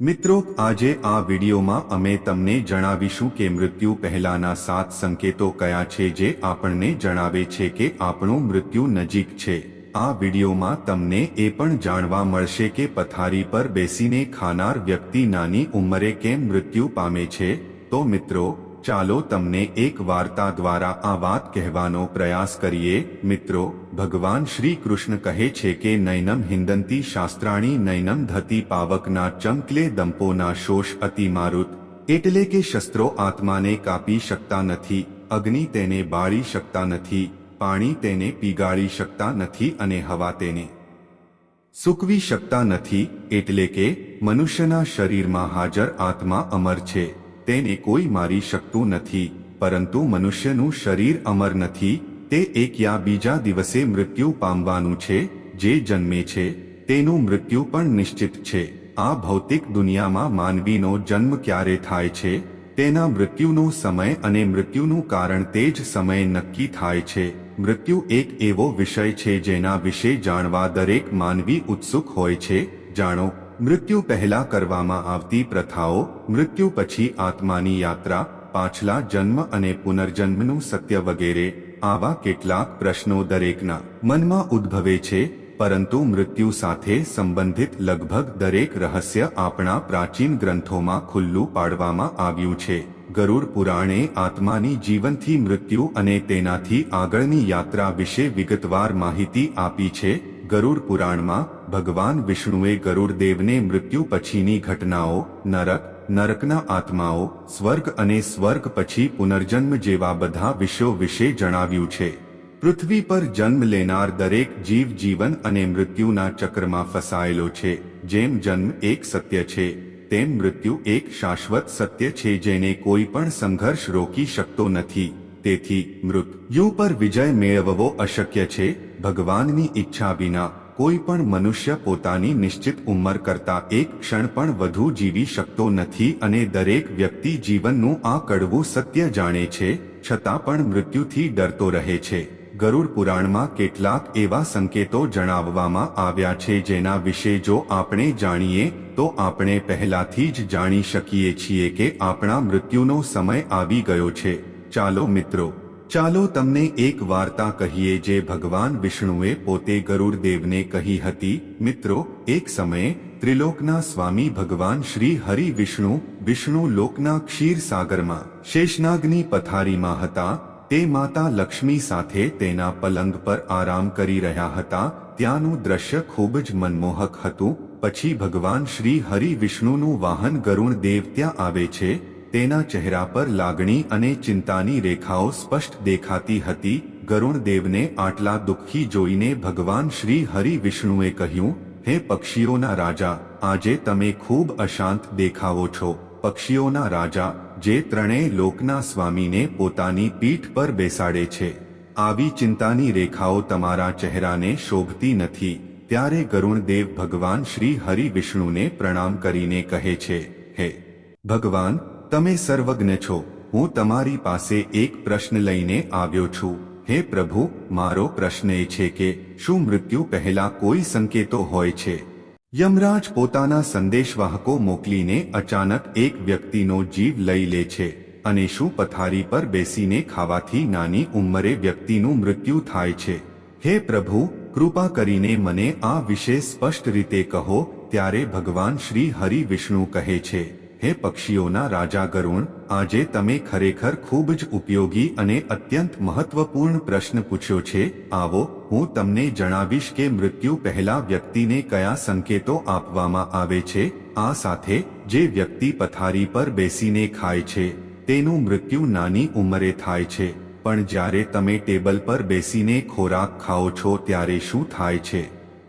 મિત્રો, આજે આ વિડીયોમાં અમે તમને જણાવીશું કે મૃત્યુ પહેલાના સાત સંકેતો કયા છે જે આપણને જણાવે છે કે આપણું મૃત્યુ નજીક છે. આ વિડીયોમાં તમને એ પણ જાણવા મળશે કે પથારી પર બેસીને ખાનાર વ્યક્તિ નાની ઉંમરે કેમ મૃત્યુ પામે છે. તો મિત્રો ચાલો તમને એક વાર્તા દ્વારા આ વાત કહેવાનો પ્રયાસ કરીએ. મિત્રો, ભગવાન શ્રી કૃષ્ણ કહે છે કે નૈનમ હિંદંતી શાસ્ત્રાણી નૈનમ ધતી પાવકના ચંકલે દંપોના શોષ અતિ મારુત એટલે કે શસ્ત્રો આત્માને કાપી શકતા નથી, અગ્નિ તેને બાળી શકતા નથી, પાણી તેને પીગાળી શકતા નથી અને હવા તેને સૂકવી શકતા નથી. એટલે કે મનુષ્યના શરીરમાં હાજર આત્મા અમર છે. તેને કોઈ મારી શકતું નથી, પરંતુ મનુષ્યનું શરીર અમર નથી, તે એક યા બીજા દિવસે મૃત્યુ પામવાનું છે, જે જન્મે છે, તેનું મૃત્યુ પણ નિશ્ચિત છે. આ ભૌતિક દુનિયામાં માનવીનો જન્મ ક્યારે થાય છે? તેના મૃત્યુનો સમય અને મૃત્યુનું કારણ તે જ સમય નક્કી થાય છે. મૃત્યુ એક એવો વિષય છે જેના વિશે જાણવા દરેક માનવી ઉત્સુક હોય છે. જાણો મૃત્યુ પહેલા કરવામાં આવતી પ્રથાઓ, મૃત્યુ પછી આત્માની યાત્રા, પાછલા જન્મ અને પુનર્જન્મનું સત્ય વગેરે, આવા કેટલાક પ્રશ્નો દરેકના મનમાં ઉદ્ભવે છે, પરંતુ મૃત્યુ સાથે સંબંધિત લગભગ દરેક રહસ્ય આપણા પ્રાચીન ગ્રંથોમાં ખુલ્લું પાડવામાં આવ્યું છે. ગરુડ પુરાણે આત્માની જીવનથી મૃત્યુ અને તેનાથી આગળની યાત્રા વિશે વિગતવાર માહિતી આપી છે. ગરુડ પુરાણમાં ભગવાન વિષ્ણુએ ગરુડદેવને મૃત્યુ પછીની ઘટનાઓ, નરક, નરકના આત્માઓ, સ્વર્ગ અને સ્વર્ગ પછી પુનર્જન્મ જેવા બધા વિષયો વિશે જણાવ્યું છે. પૃથ્વી પર જન્મ લેનાર દરેક જીવ જીવન અને મૃત્યુના ચક્રમાં ફસાયેલો છે, જેમ જન્મ એક સત્ય છે, તેમ મૃત્યુ એક શાશ્વત સત્ય છે જેને કોઈ પણ સંઘર્ષ રોકી શકતો નથી. તેથી મૃત્યુ પર વિજય મેળવવો અશક્ય છે, ભગવાનની ઈચ્છા વિના. કોઈ પણ મનુષ્ય પોતાની નિશ્ચિત ઉંમર કરતા એક ક્ષણ પણ વધુ જીવી શકતો નથી અને દરેક વ્યક્તિ જીવનનું આ કડવું સત્ય જાણે છે, છતાં પણ મૃત્યુથી ડરતો રહે છે. ગરુડ પુરાણમાં કેટલાક એવા સંકેતો જણાવવામાં આવ્યા છે જેના વિશે જો આપણે જાણીએ, તો આપણે પહેલાથી જ જાણી શકીએ છીએ કે આપણા મૃત્યુનો સમય આવી ગયો છે. ચાલો મિત્રો ચાલો તમને એક વાર્તા કહીએ જે ભગવાન વિષ્ણુએ પોતે ગરુડ દેવને કહી હતી. મિત્રો, એક સમયે ત્રિલોકના સ્વામી ભગવાન શ્રી હરિ વિષ્ણુ વિષ્ણુ લોકના ક્ષીરસાગરમાં શેષનાગની પથારીમાં હતા. તે માતા લક્ષ્મી સાથે તેના પલંગ પર આરામ કરી રહ્યા હતા. ત્યાંનું દ્રશ્ય ખૂબ જ મનમોહક હતું. પછી ભગવાન શ્રી હરિ વિષ્ણુનું વાહન ગરુણ દેવ ત્યાં આવે છે. તેના ચહેરા પર લાગણી અને ચિંતાની રેખાઓ સ્પષ્ટ દેખાતી હતી. ગરુણ આટલા દુઃખી જોઈને ભગવાન શ્રી હરિ વિષ્ણુએ કહ્યું, હે પક્ષીઓના રાજા, આજે તમે ખૂબ અશાંત દેખાવો છો. પક્ષીઓના રાજા, જે ત્રણેય લોકના સ્વામીને પોતાની પીઠ પર બેસાડે છે. આવી ચિંતાની રેખાઓ તમારા ચહેરાને શોભતી નથી. ત્યારે ગરુણ દેવ ભગવાન શ્રી હરિ વિષ્ણુને પ્રણામ કરીને કહે છે, હે ભગવાન તમે સર્વજ્ઞ છો. હું તમારી પાસે એક પ્રશ્ન લઈને આવ્યો છું. હે પ્રભુ, મારો પ્રશ્ન એ છે કે, શું મૃત્યુ પહેલા કોઈ સંકેતો હોય છે? યમરાજ પોતાના સંદેશવાહકો મોકલીને અચાનક એક વ્યક્તિનો જીવ લઈ લે છે અને શું પથારી પર બેસીને ખાવાથી નાની ઉંમરે વ્યક્તિનું મૃત્યુ થાય છે? હે પ્રભુ, કૃપા કરીને મને આ વિશે સ્પષ્ટ રીતે કહો, ત્યારે ભગવાન શ્રી હરિ વિષ્ણુ કહે છે. હે પક્ષીઓના રાજા ગરુણ, આજે તમે ખરેખર ખૂબ જ ઉપયોગી અને અત્યંત મહત્વપૂર્ણ પ્રશ્ન પૂછ્યો છે. આવો, હું તમને જણાવીશ કે મૃત્યુ પહેલા વ્યક્તિને કયા સંકેતો આપવામાં આવે છે. આ સાથે, જે વ્યક્તિ પથારી પર બેસીને ખાય છે, તેનું મૃત્યુ નાની ઉંમરે થાય છે. પણ જ્યારે તમે ટેબલ પર બેસીને ખોરાક ખાઓ છો ત્યારે શું થાય છે?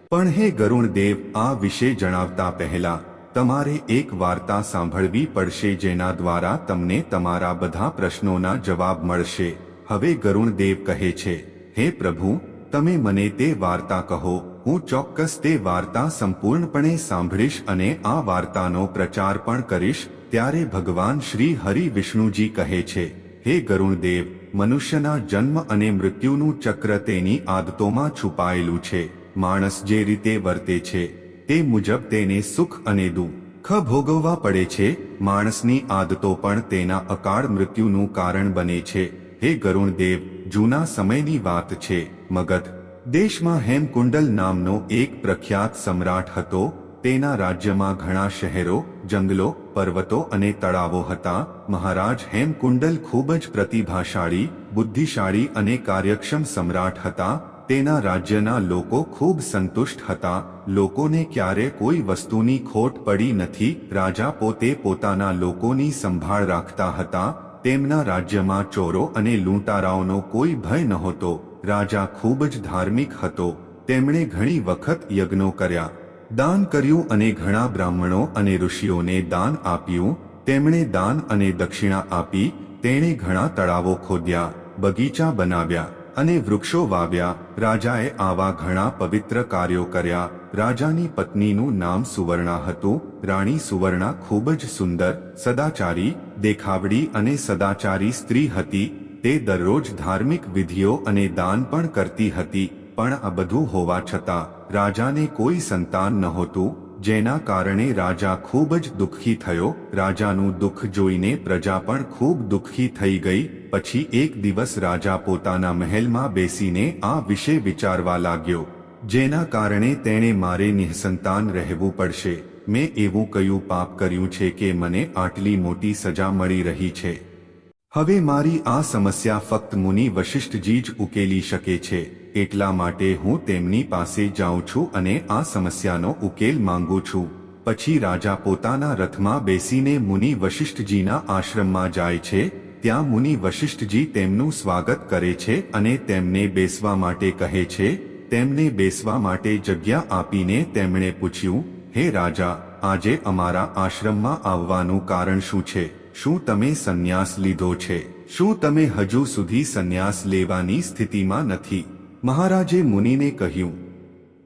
પણ હે ગરુણ દેવ આ વિશે જણાવતા પહેલા તમારે એક વાર્તા સાંભળવી પડશે જેના દ્વારા તમને તમારા બધા પ્રશ્નોના જવાબ મળશે. હવે ગરુણ દેવ કહે છે, હે પ્રભુ, તમે મને તે વાર્તા કહો. હું ચોક્કસ તે વાર્તા સંપૂર્ણપણે સાંભળીશ અને આ વાર્તાનો પ્રચાર પણ કરીશ. ત્યારે ભગવાન શ્રી હરિ વિષ્ણુજી કહે છે, હે ગરુણદેવ મનુષ્યના જન્મ અને મૃત્યુનું ચક્ર તેની આદતોમાં છુપાયેલું છે. માણસ જે રીતે વર્તે છે તે મુજબ તેને સુખ અને દુઃખ ભોગવવા પડે છે. માણસની આદતો પણ તેના અકાળ મૃત્યુનું કારણ બને છે. હે ગરુણદેવ, જૂના સમયની વાત છે. મગધ, દેશમાં હેમકુંડલ નામનો એક પ્રખ્યાત સમ્રાટ હતો. તેના રાજ્યમાં ઘણા શહેરો, જંગલો, પર્વતો અને તળાવો હતા. મહારાજ હેમકુંડલ ખૂબ જ પ્રતિભાશાળી, બુદ્ધિશાળી અને કાર્યક્ષમ સમ્રાટ હતા. તેના રાજ્યના લોકો ખૂબ સંતુષ્ટ હતા. લોકોને ક્યારે કોઈ વસ્તુની ખોટ પડી નથી. રાજા પોતે પોતાના લોકોની સંભાળ રાખતા હતા. તેમના રાજ્યમાં ચોરો અને લૂંટારાઓનો કોઈ ભય નહોતો. રાજા ખૂબ જ ધાર્મિક હતો. તેમણે ઘણી વખત યજ્ઞો કર્યા. દાન કર્યું અને ઘણા બ્રાહ્મણો અને ઋષિઓને દાન આપ્યું. તેમણે દાન અને દક્ષિણા આપી. તેણે ઘણા તળાવો ખોદ્યા, બગીચા બનાવ્યા. અને વૃક્ષો વાવ્યા, રાજાએ આવા ઘણા પવિત્ર કાર્યો કર્યા. રાજાની પત્નીનું નામ સુવર્ણા હતું. રાણી સુવર્ણા ખૂબ જ સુંદર, સદાચારી, દેખાવડી અને સદાચારી સ્ત્રી હતી. તે દરરોજ ધાર્મિક વિધિઓ અને દાન પણ કરતી હતી, પણ આ બધું હોવા છતાં રાજાને કોઈ સંતાન નહોતું. જેના કારણે રાજા ખૂબ જ દુઃખી થયો. રાજાનું દુઃખ જોઈને પ્રજા પણ ખૂબ દુઃખી થઈ ગઈ. પછી એક દિવસ રાજા પોતાના મહેલમાં બેસીને આ વિશે વિચારવા લાગ્યો. જેના કારણે તેણે મારે નિઃસંતાન રહેવું પડશે. મેં એવું કયું પાપ કર્યું છે કે મને આટલી મોટી સજા મળી રહી છે. હવે મારી આ સમસ્યા ફક્ત મુનિ વશિષ્ઠજી જ ઉકેલી શકે છે, એટલા માટે હું તેમની પાસે જાઉં છું અને આ સમસ્યાનો ઉકેલ માંગુ છું. પછી રાજા પોતાના રથમાં બેસીને મુનિ વશિષ્ઠજીના આશ્રમમાં જાય છે, ત્યાં મુનિ વશિષ્ઠજી તેમનું સ્વાગત કરે છે અને તેમને બેસવા માટે કહે છે, તેમને બેસવા માટે જગ્યા આપીને તેમણે પૂછ્યું, હે રાજા, આજે અમારા આશ્રમમાં આવવાનું કારણ શું છે? શું તમે સંન્યાસ લીધો છે? શું તમે હજુ સુધી સંન્યાસ લેવાની સ્થિતિમાં નથી? મહારાજે મુનિને કહ્યું,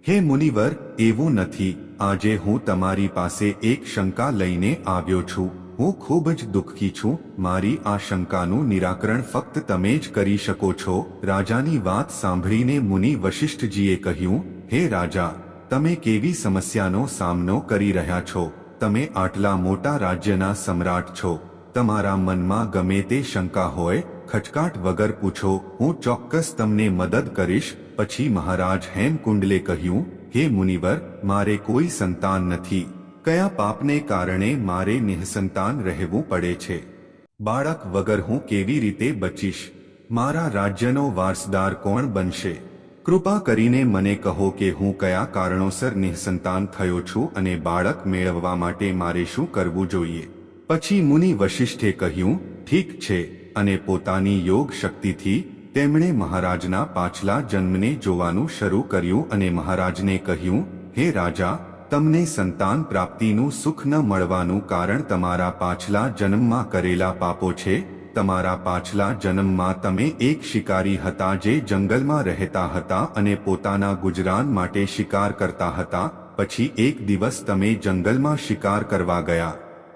હે મુનિવર, એવું નથી. આજે હું તમારી પાસે એક શંકા લઈને આવ્યો છું. હું ખૂબ જ દુઃખી છું. મારી આ શંકાનું નિરાકરણ ફક્ત તમે જ કરી શકો છો. રાજાની વાત સાંભળીને મુનિ વશિષ્ઠજીએ કહ્યું, હે રાજા, તમે કેવી સમસ્યાનો સામનો કરી રહ્યા છો? તમે આટલા મોટા રાજ્યના સમ્રાટ છો. તમારા મનમાં ગમે તે શંકા હોય, ખચકાટ વગર પૂછો, હું ચોક્કસ તમને મદદ કરીશ. પછી મહારાજ હેમકુંડલે કહ્યું, હે મુનિવર, મારે કોઈ સંતાન નથી. કયા પાપને કારણે મારે નિઃસંતાન રહેવું પડે છે? બાળક વગર હું કેવી રીતે બચીશ? મારા રાજ્યનો વારસદાર કોણ બનશે? કૃપા કરીને મને કહો કે હું કયા કારણોસર નિઃસંતાન થયો છું અને બાળક મેળવવા માટે મારે શું કરવું જોઈએ? પછી મુનિ વશિષ્ઠે કહ્યું, ઠીક છે. અને પોતાની યોગ શક્તિથી તેમણે મહારાજના પાછલા જન્મને જોવાનું શરૂ કર્યું અને મહારાજને કહ્યું, હે રાજા, તમને સંતાન પ્રાપ્તિનું સુખ ન મળવાનું કારણ તમારા પાછલા જન્મમાં કરેલા પાપો છે. તમારા પાછલા જન્મમાં તમે એક શિકારી હતા જે જંગલમાં રહેતા હતા અને પોતાના ગુજરાન માટે શિકાર કરતા હતા. પછી એક દિવસ તમે જંગલમાં શિકાર કરવા ગયા.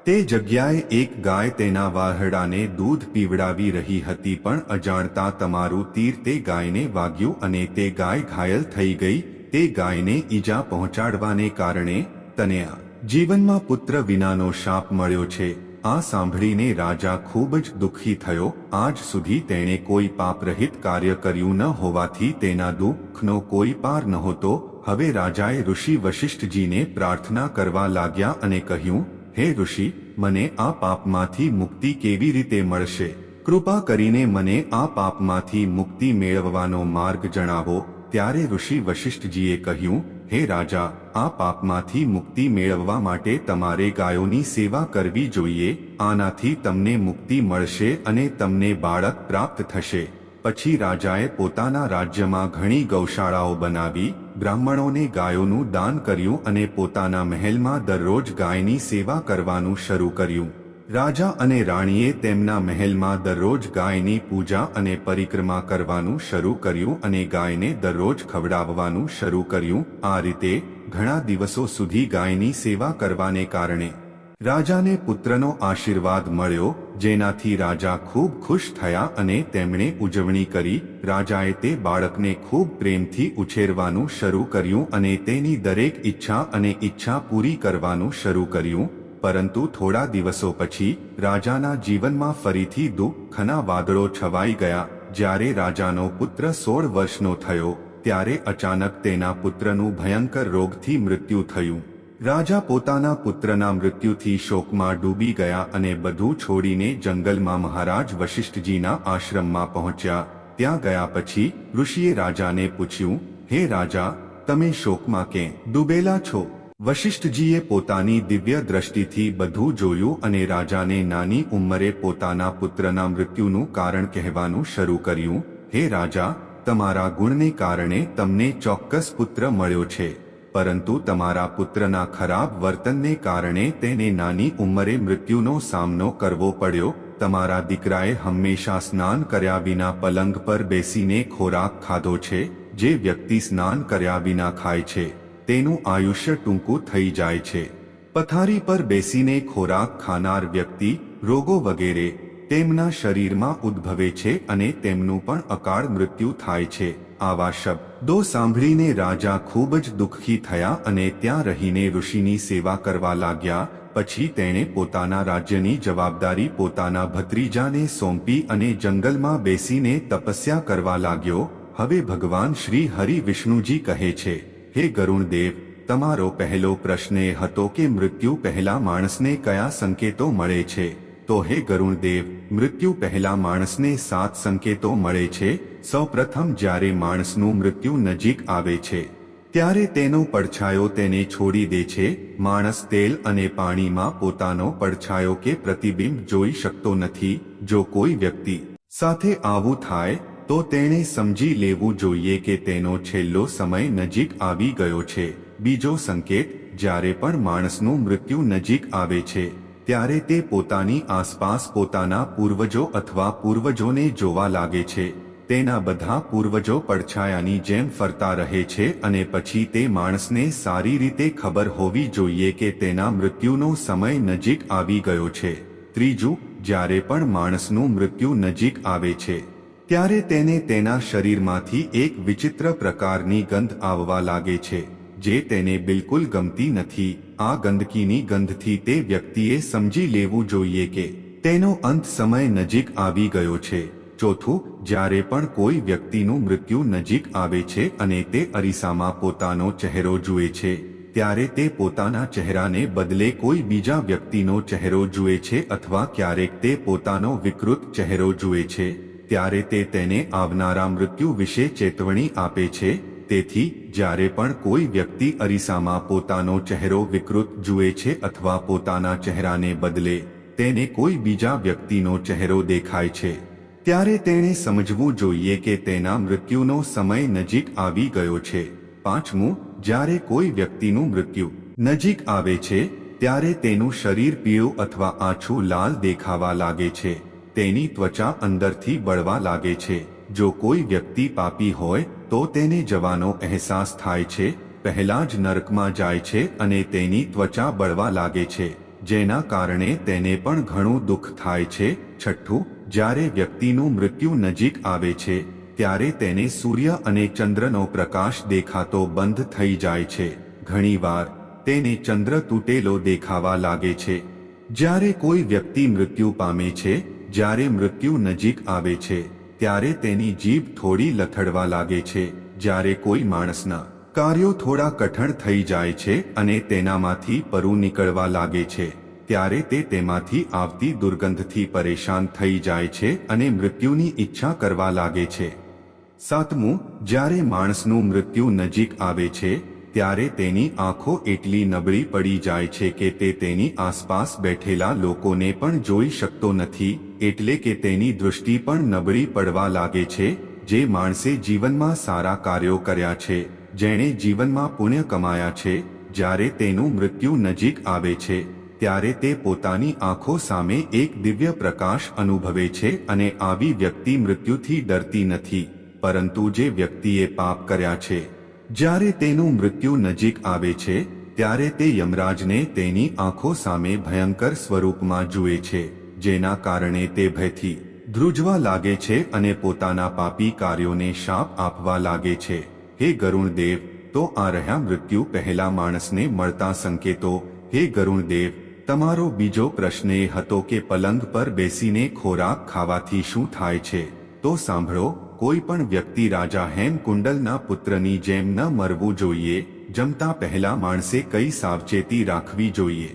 તે જગ્યાએ એક ગાય તેના વાહડાને દૂધ પીવડાવી રહી હતી પણ અજાણતા તમારું તીર તે ગાયને વાગ્યું અને તે ગાય ઘાયલ થઈ ગઈ. તે ગાયને ઈજા પહોંચાડવાને કારણે તને આ જીવનમાં પુત્ર વિનાનો શાપ મળ્યો છે. આ સાંભળીને રાજા ખૂબ જ દુઃખી થયો. આજ સુધી તેણે કોઈ પાપરહિત કાર્ય કર્યું ન હોવાથી તેના દુઃખનો કોઈ પાર નહોતો. હવે રાજાએ ઋષિ વશિષ્ઠજીને પ્રાર્થના કરવા લાગ્યા અને કહ્યું, હે ઋષિ મને આ પાપમાંથી મુક્તિ કેવી રીતે મળશે? કૃપા કરીને મને આ પાપમાંથી મુક્તિ મેળવવાનો માર્ગ જણાવો. ત્યારે ઋષિ વશિષ્ઠજીએ કહ્યું, હે રાજા, આ પાપમાંથી મુક્તિ મેળવવા માટે તમારે ગાયોની સેવા કરવી જોઈએ. આનાથી તમને મુક્તિ મળશે અને તમને બાળક પ્રાપ્ત થશે. પછી રાજાએ પોતાના રાજ્યમાં ઘણી ગૌશાળાઓ બનાવી, બ્રાહ્મણોને ગાયોનું દાન કર્યું અને પોતાના મહેલમાં દરરોજ ગાયની સેવા કરવાનું શરૂ કર્યું. રાજા અને રાણીએ તેમના મહેલમાં દરરોજ ગાયની પૂજા અને પરિક્રમા કરવાનું શરૂ કર્યું અને ગાયને દરરોજ ખવડાવવાનું શરૂ કર્યું. આ રીતે, ઘણા દિવસો સુધી ગાયની સેવા કરવાને કારણે, રાજાને પુત્રનો આશીર્વાદ મળ્યો જેનાથી રાજા ખૂબ ખુશ થયા અને તેમણે ઉજવણી કરી. રાજાએ તે બાળકને ખૂબ પ્રેમથી ઉછેરવાનું શરૂ કર્યું અને તેની દરેક ઈચ્છા અને ઈચ્છા પૂરી કરવાનું શરૂ કર્યું. પરંતુ થોડા દિવસો પછી રાજાના જીવનમાં ફરીથી દુઃખના વાદળો છવાઈ ગયા. જ્યારે રાજાનો પુત્ર સોળ વર્ષનો થયો, ત્યારે અચાનક તેના પુત્રનું ભયંકર રોગથી મૃત્યુ થયું. રાજા પોતાના પુત્રના મૃત્યુથી શોકમાં ડૂબી ગયા અને બધું છોડીને જંગલમાં મહારાજ વશિષ્ઠજીના આશ્રમમાં પહોંચ્યા. ત્યાં ગયા પછી ઋષિએ રાજાને પૂછ્યું, હે રાજા, તમે શોકમાં કે ડૂબેલા છો? વશિષ્ઠજીએ પોતાની દિવ્ય દ્રષ્ટિથી બધું જોયું અને રાજાને નાની ઉંમરે પોતાના પુત્રના મૃત્યુનું કારણ કહેવાનું શરૂ કર્યું, હે રાજા, તમારા ગુણને કારણે તમને ચોક્કસ પુત્ર મળ્યો છે. પરંતુ તમારા પુત્રના ખરાબ વર્તનને કારણે તેને નાની ઉંમરે મૃત્યુનો સામનો કરવો પડ્યો. તમારા દીકરાએ હંમેશા સ્નાન કર્યા વિના પલંગ પર બેસીને ખોરાક ખાધો છે, જે વ્યક્તિ સ્નાન કર્યા વિના ખાય છે. તેનું આયુષ્ય ટૂંકું થઈ જાય છે. પથારી પર બેસીને ખોરાક ખાનાર વ્યક્તિ રોગો વગેરે તેમના શરીરમાં ઉદ્ભવે છે અને તેમનું પણ અકાળ મૃત્યુ થાય છે. આવા શબ્દો સાંભળીને રાજા ખૂબ જ દુઃખી થયા અને ત્યાં રહીને ઋષિની સેવા કરવા લાગ્યા. પછી તેણે પોતાના રાજ્યની જવાબદારી પોતાના ભત્રીજાને સોંપી અને જંગલમાં બેસીને તપસ્યા કરવા લાગ્યો. હવે ભગવાન શ્રી હરિ વિષ્ણુજી કહે છે, હે ગરુણદેવ તમારો પહેલો પ્રશ્ન એ હતો કે મૃત્યુ પહેલા માણસને કયા સંકેતો મળે છે? તો હે ગરુણદેવ, મૃત્યુ પહેલા માણસને સાત સંકેતો મળે છે, સૌપ્રથમ જ્યારે માણસનું મૃત્યુ નજીક આવે છે, ત્યારે તેનો પડછાયો તેને છોડી દે છે, માણસ તેલ અને પાણીમાં પોતાનો પડછાયો કે પ્રતિબિંબ જોઈ શકતો નથી, જો કોઈ વ્યક્તિ સાથે આવું થાય, તો તેણે સમજી લેવું જોઈએ કે તેનો છેલ્લો સમય નજીક આવી ગયો છે. બીજો સંકેત, જ્યારે પણ માણસનું મૃત્યુ નજીક આવે છે ત્યારે તે પોતાની આસપાસ પોતાના પૂર્વજો અથવા પૂર્વજોને જોવા લાગે છે. તેના બધા પૂર્વજો પડછાયાની જેમ ફરતા રહે છે અને પછી તે માણસને સારી રીતે ખબર હોવી જોઈએ કે તેના મૃત્યુનો સમય નજીક આવી ગયો છે. ત્રીજું, જ્યારે પણ માણસનું મૃત્યુ નજીક આવે છે, ત્યારે તેને તેના શરીરમાંથી એક વિચિત્ર પ્રકારની ગંધ આવવા લાગે છે. જે તેને બિલકુલ ગમતી નથી, આ ગંદકીની ગંધથી તે વ્યક્તિએ સમજી લેવું જોઈએ કે તેનો અંત સમય નજીક આવી ગયો છે. ચોથું, જ્યારે પણ કોઈ વ્યક્તિનું મૃત્યુ નજીક આવે છે અને તે અરીસામાં પોતાનો ચહેરો જુએ છે, ત્યારે તે પોતાના ચહેરાને બદલે કોઈ બીજા વ્યક્તિનો ચહેરો જુએ છે અથવા ક્યારેક તે પોતાનો વિકૃત ચહેરો જુએ છે, ત્યારે તે તેને આવનારા મૃત્યુ વિશે ચેતવણી આપે છે તેથી, જ્યારે પણ કોઈ વ્યક્તિ અરીસામાં પોતાનો ચહેરો વિકૃત જુએ છે અથવા પોતાના ચહેરાને બદલે, તેને કોઈ બીજા વ્યક્તિનો ચહેરો દેખાય છે, ત્યારે તેણે સમજવું જોઈએ કે તેના મૃત્યુનો સમય નજીક આવી ગયો છે. પાંચમું, જ્યારે કોઈ વ્યક્તિનું મૃત્યુ નજીક આવે છે, ત્યારે તેનું શરીર પીળું અથવા આછું લાલ દેખાવા લાગે છે, તેની ત્વચા અંદરથી બળવા લાગે છે. જો કોઈ વ્યક્તિ પાપી હોય, તો તેને જવાનો અહેસાસ થાય છે, પહેલા જ નરકમાં જાય છે અને તેની ત્વચા બળવા લાગે છે, જેના કારણે તેને પણ ઘણું દુઃખ થાય છે. છઠ્ઠું, જ્યારે વ્યક્તિનું મૃત્યુ નજીક આવે છે, ત્યારે તેને સૂર્ય અને ચંદ્રનો પ્રકાશ દેખાતો બંધ થઈ જાય છે. ઘણીવાર, તેને ચંદ્ર તૂટેલો દેખાવા લાગે છે. જ્યારે કોઈ વ્યક્તિ મૃત્યુ પામે છે, જ્યારે મૃત્યુ નજીક આવે છે ત્યારે તેની જીભ થોડી લથડવા લાગે છે. જ્યારે કોઈ માણસના કાર્યો થોડા કઠણ થઈ જાય છે અને તેનામાંથી પરુ નીકળવા લાગે છે, ત્યારે તે તેમાંથી આવતી દુર્ગંધથી પરેશાન થઈ જાય છે અને મૃત્યુની ઈચ્છા કરવા લાગે છે. સાતમું, જ્યારે માણસનું મૃત્યુ નજીક આવે છે, ત્યારે તેની આંખો એટલી નબળી પડી જાય છે કે તે તેની આસપાસ બેઠેલા લોકોને પણ જોઈ શકતો નથી. એટલે કે તેની દૃષ્ટિ પણ નબળી પડવા લાગે છે, જે માણસે જીવનમાં સારા કાર્યો કર્યા છે, જેણે જીવનમાં પુણ્ય કમાયા છે, જ્યારે તેનું મૃત્યુ નજીક આવે છે, ત્યારે તે પોતાની આંખો સામે એક દિવ્ય પ્રકાશ અનુભવે છે અને આવી વ્યક્તિ મૃત્યુથી ડરતી નથી, પરંતુ જે વ્યક્તિએ પાપ કર્યા છે, જ્યારે તેનું મૃત્યુ નજીક આવે છે, ત્યારે તે યમરાજને તેની આંખો સામે ભયંકર સ્વરૂપમાં જુએ છે. જેના કારણે તે ભયથી ધ્રુજવા લાગે છે અને પોતાના પાપી કાર્યોને શાપ આપવા લાગે છે. હે ગરુણદેવ, તો આ રહ્યા મૃત્યુ પહેલા માણસને મળતા સંકેતો. હે ગરુણદેવ, તમારો બીજો પ્રશ્ન એ હતો કે પલંગ પર બેસીને ખોરાક ખાવાથી શું થાય છે? તો સાંભળો, કોઈ પણ વ્યક્તિ રાજા હેમ કુંડલના પુત્રની જેમ ન મરવું જોઈએ, જમતા પહેલા માણસે કઈ સાવચેતી રાખવી જોઈએ.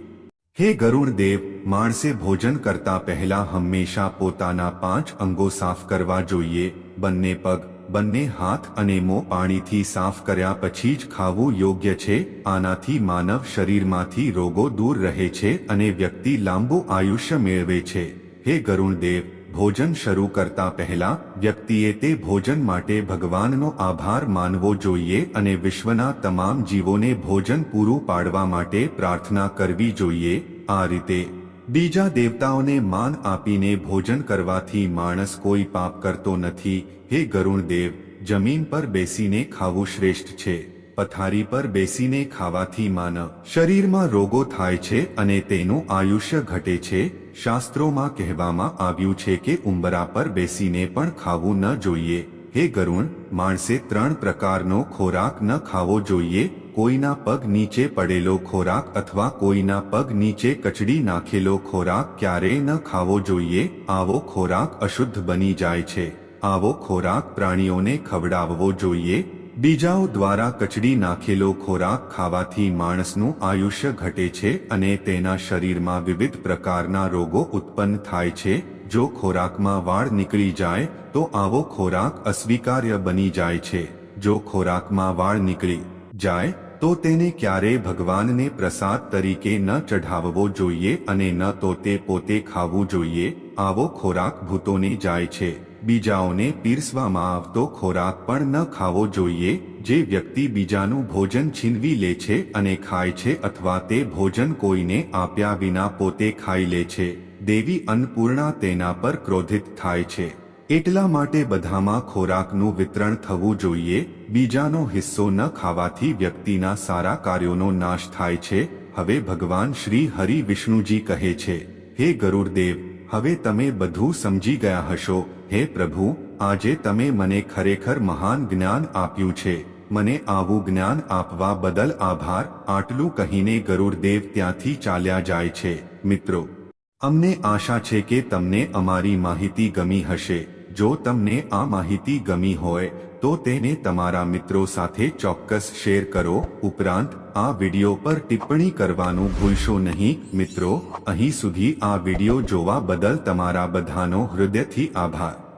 હે ગરુડ દેવ માણસે ભોજન કરતા પહેલા હંમેશા પોતાના પાંચ અંગો સાફ કરવા જોઈએ, બંને પગ, બંને હાથ અને મોં પાણીથી સાફ કર્યા પછી જ ખાવું યોગ્ય છે, આનાથી માનવ શરીરમાંથી રોગો દૂર રહે છે અને વ્યક્તિ લાંબુ આયુષ્ય મેળવે છે. હે ગરુણદેવ ભોજન શરૂ કરતા પહેલા વ્યક્તિએ તે ભોજન માટે ભગવાનનો આભાર માનવો જોઈએ અને વિશ્વના તમામ જીવોને ભોજન પૂરું પાડવા માટે પ્રાર્થના કરવી જોઈએ. આ રીતે બીજા દેવતાઓને માન આપીને ભોજન કરવાથી માણસ કોઈ પાપ કરતો નથી. હે ગરુણ દેવ, જમીન પર બેસીને ખાવું શ્રેષ્ઠ છે. પથારી પર બેસીને ખાવાથી માનવ શરીરમાં રોગો થાય છે અને તેનું આયુષ્ય ઘટે છે. શાસ્ત્રોમાં કહેવામાં આવ્યું છે કે ઉંબરા પર બેસીને પણ ખાવું ન જોઈએ. હે ગરુણ, માણસે ત્રણ પ્રકારનો ખોરાક ન ખાવો જોઈએ, કોઈના પગ નીચે પડેલો ખોરાક અથવા કોઈના પગ નીચે કચડી નાખેલો ખોરાક ક્યારેય ન ખાવો જોઈએ, આવો ખોરાક અશુદ્ધ બની જાય છે. આવો ખોરાક પ્રાણીઓને ખવડાવવો જોઈએ. બીજાઓ દ્વારા કચડી નાખેલો ખોરાક ખાવાથી માણસનું આયુષ્ય ઘટે છે અને તેના શરીરમાં વિવિધ પ્રકારના રોગો ઉત્પન્ન થાય છે. જો ખોરાકમાં વાળ નીકળી જાય, તો આવો ખોરાક અસ્વીકાર્ય બની જાય છે. જો ખોરાકમાં વાળ નીકળી જાય, તો તેને ક્યારેય ભગવાનને પ્રસાદ તરીકે ન ચઢાવવો જોઈએ અને ન તો તે પોતે ખાવું જોઈએ. આવો ખોરાક ભૂતોને જાય છે. બીજાઓને પીરસવામાં આવતો ખોરાક પણ ન ખાવો જોઈએ. જે વ્યક્તિ બીજાનું ભોજન છીનવી લે છે અને ખાય છે અથવા તે ભોજન કોઈને આપ્યા વિના પોતે ખાઈ લે છે. દેવી અન્નપૂર્ણા તેના પર ક્રોધિત થાય છે. એટલા માટે બધામાં ખોરાકનું વિતરણ થવું જોઈએ, બીજાનો હિસ્સો ન ખાવાથી વ્યક્તિના સારા કાર્યોનો નાશ થાય છે. હવે ભગવાન શ્રી હરિ વિષ્ણુજી કહે છે, હે ગરુડદેવ, હવે તમે બધું સમજી ગયા હશો. હે પ્રભુ, આજે તમે મને ખરેખર મહાન જ્ઞાન આપ્યું છે. મને આવું જ્ઞાન આપવા બદલ આભાર. આટલું કહીને ગરુડદેવ ત્યાંથી ચાલ્યા જાય છે. મિત્રો અમને આશા છે કે તમને અમારી માહિતી ગમી હશે. જો તમને આ માહિતી ગમી હોય, તો તેને તમારા મિત્રો સાથે ચોક્કસ શેર કરો. ઉપરાંત, આ વિડિયો પર ટિપ્પણી કરવાનું ભૂલશો નહીં. મિત્રો, અહીં સુધી આ વિડિયો જોવા બદલ તમારા બધાનો હૃદયથી આભાર.